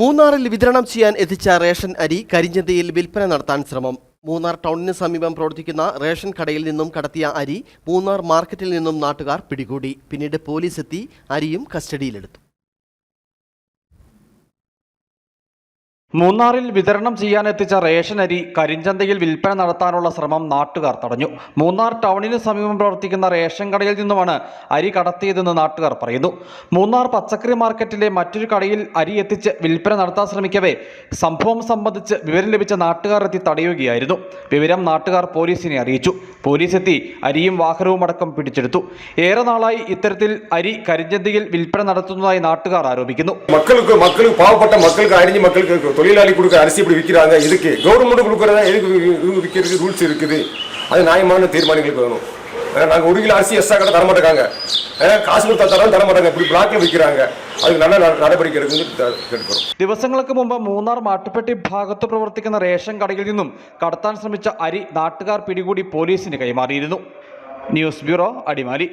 മൂന്നാറിൽ വിതരണം ചെയ്യാൻ എത്തിച്ച റേഷൻ അരി കരിഞ്ചന്തയിൽ വിൽപ്പന നടത്താൻ ശ്രമം. മൂന്നാർ ടൗണിന് സമീപം പ്രവർത്തിക്കുന്ന റേഷൻ കടയിൽ നിന്നും കടത്തിയ അരി മൂന്നാർ മാർക്കറ്റിൽ നിന്നും നാട്ടുകാർ പിടികൂടി. പിന്നീട് പോലീസ് എത്തി അരിയും കസ്റ്റഡിയിലെടുത്തു. മൂന്നാറിൽ വിതരണം ചെയ്യാനെത്തിച്ച റേഷൻ അരി കരിഞ്ചന്തയിൽ വിൽപ്പന നടത്താനുള്ള ശ്രമം നാട്ടുകാർ തടഞ്ഞു. മൂന്നാർ ടൗണിന് സമീപം പ്രവർത്തിക്കുന്ന റേഷൻ കടയിൽ നിന്നുമാണ് അരി കടത്തിയതെന്ന് നാട്ടുകാർ പറയുന്നു. മൂന്നാർ പച്ചക്കറി മാർക്കറ്റിലെ മറ്റൊരു കടയിൽ അരി എത്തിച്ച് വിൽപ്പന നടത്താൻ ശ്രമിക്കവേ സംഭവം സംബന്ധിച്ച് വിവരം ലഭിച്ച നാട്ടുകാർ എത്തി തടയുകയായിരുന്നു. വിവരം നാട്ടുകാർ പോലീസിനെ അറിയിച്ചു. പോലീസ് എത്തി അരിയും വാഹനവും അടക്കം പിടിച്ചെടുത്തു. ഏറെ നാളായി ഇത്തരത്തിൽ അരി കരിഞ്ചന്തയിൽ വിൽപ്പന നടത്തുന്നതായി നാട്ടുകാർ ആരോപിക്കുന്നു. മക്കൾക്ക് മക്കൾ പാവപ്പെട്ട മക്കൾക്ക് അരിഞ്ഞ് മക്കൾക്ക് தொழிலாளி கொடுக்க அரிசி இப்படி விற்கிறாங்க இதுக்கு கவர்மெண்ட் கொடுக்குறதா எதுக்கு இவங்க விற்கிறதுக்கு ரூல்ஸ் இருக்குது அது நியாயமான தீர்மானங்களுக்கு வேணும் அஹ் நாங்க ஒரு கிலோ அரிசி எக்ஸ்ட்ரா கடை தரமாட்டாங்க காசு கொடுத்தா தரம் தரமாட்டாங்க இப்படி பிளாக்ல விற்கிறாங்க அதுக்கு நல்ல நட- நடவடிக்கை எடுக்குன்னு த- கேட்டுக்கிறோம் ദിവസങ്ങൾക്ക് മുമ്പ് മൂന്നാർ മാട്ടുപ്പെട്ടി ഭാഗത്ത് പ്രവർത്തിക്കുന്ന റേഷൻ കടയിൽ നിന്നും കടത്താൻ ശ്രമിച്ച അരി നാട്ടുകാർ പിടികൂടി പോലീസിന് കൈമാറിയിരുന്നു ന്യൂസ് ബ്യൂറോ അടിമാലി